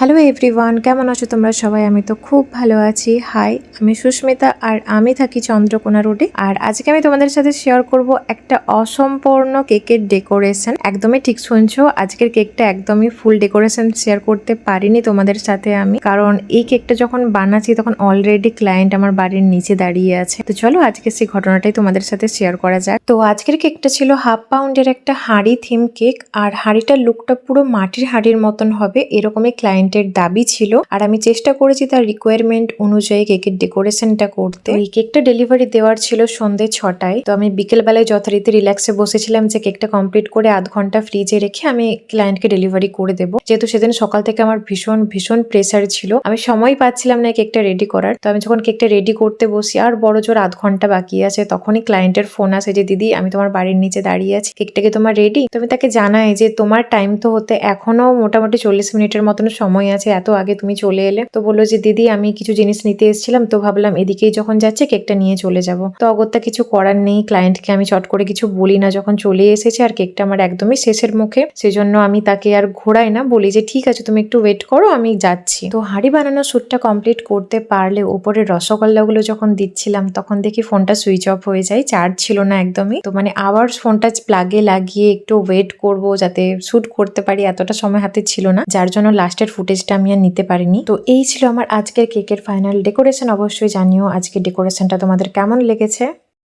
Hello everyone কেমন আছো তোমরা সবাই? আমি তো খুব ভালো আছি। হাই আমি সুস্মিতা আর আমি থাকি চন্দ্রকোনা রোডে। আর আজকে আমি তোমাদের সাথে শেয়ার করব একটা অসম্পূর্ণ কেকের ডেকোরেশন একদমই ঠিক শুনছো, আজকের কেকটা একদমই ফুল ডেকোরেশন শেয়ার করতে পারিনি তোমাদের সাথে আমি। কারণ এই কেকটা যখন বানাচ্ছি, তখন অলরেডি ক্লায়েন্ট আমার বাড়ির নিচে দাঁড়িয়ে আছে। তো চলো আজকে সেই ঘটনাটাই তোমাদের সাথে শেয়ার করা যাক। তো আজকের কেকটা ছিল হাফ পাউন্ডের একটা হাঁড়ি থিম কেক আর হাঁড়িটার লুকটা পুরো মাটির হাঁড়ির মতন হবে, এরকমই ক্লায়েন্টের দাবি ছিল। আর আমি চেষ্টা করেছি তার রিকোয়ারমেন্ট অনুযায়ী কেকের ডেকোরেশনটা করতে। এই কেকটা ডেলিভারি দেওয়ার ছিল সন্ধে ছটায়। তো আমি বিকেলবেলায় যথারীতি রিল্যাক্সে বসেছিলাম যে কেকটা কমপ্লিট করে আধ ঘণ্টা ফ্রিজে রেখে আমি ক্লায়েন্টকে ডেলিভারি করে দেবো। যেহেতু সেদিন সকাল থেকে আমার ভীষণ ভীষণ প্রেসার ছিল। আমি সময় পাচ্ছিলাম না কেকটা রেডি করার। তো আমি যখন কেকটা রেডি করতে বসি, আর বড় জোর আধ ঘণ্টা বাকি আছে, তখনই ক্লায়েন্টের ফোন আসে যে, দিদি, আমি তোমার বাড়ির নিচে দাঁড়িয়ে আছি। কেকটাকে তোমার রেডি তো আমি তাকে জানাই যে, তোমার টাইম তো হতে এখনও মোটামুটি চল্লিশ মিনিটের মতন সময় আছে, এত আগে তুমি চলে এলে। তো বলল যে, দিদি, আমি কিছু জিনিস নিতে এসেছিলাম, তো ভাবলাম এদিকেই যখন যাচ্ছে কেকটা নিয়ে চলে যাব। তো অগত্যা কিছু করার নেই ক্লায়েন্টকে আমি চট করে কিছু বলি না, যখন চলে এসেছে আর কেকটা আমার একদমই শেষের মুখে। সেজন্য আমি তাকে আর ঘোরাই না, বলি যে, ঠিক আছে, তুমি একটু ওয়েট করো, আমি যাচ্ছি। তো হাঁড়ি বানানোর শ্যুটটা কমপ্লিট করতে পারলে উপরের রসগোল্লাগুলো যখন দিচ্ছিলাম, তখন দেখি ফোনটা সুইচ অফ হয়ে যায় চার্জ ছিল না একদমই। তো মানে আবার ফোনটা প্লাগে লাগিয়ে একটু ওয়েট করব, যাতে শ্যুট করতে পারি, এতটা সময় হাতে ছিল না। যার জন্য লাস্টের ফুটেজটা আমি আর নিতে পারিনি। তো এই ছিল আমার আজকের কেকের ফাইনাল ডেকোরেশন অবশ্যই জানিও আজকের ডেকোরেশনটা তোমাদের কেমন লেগেছে।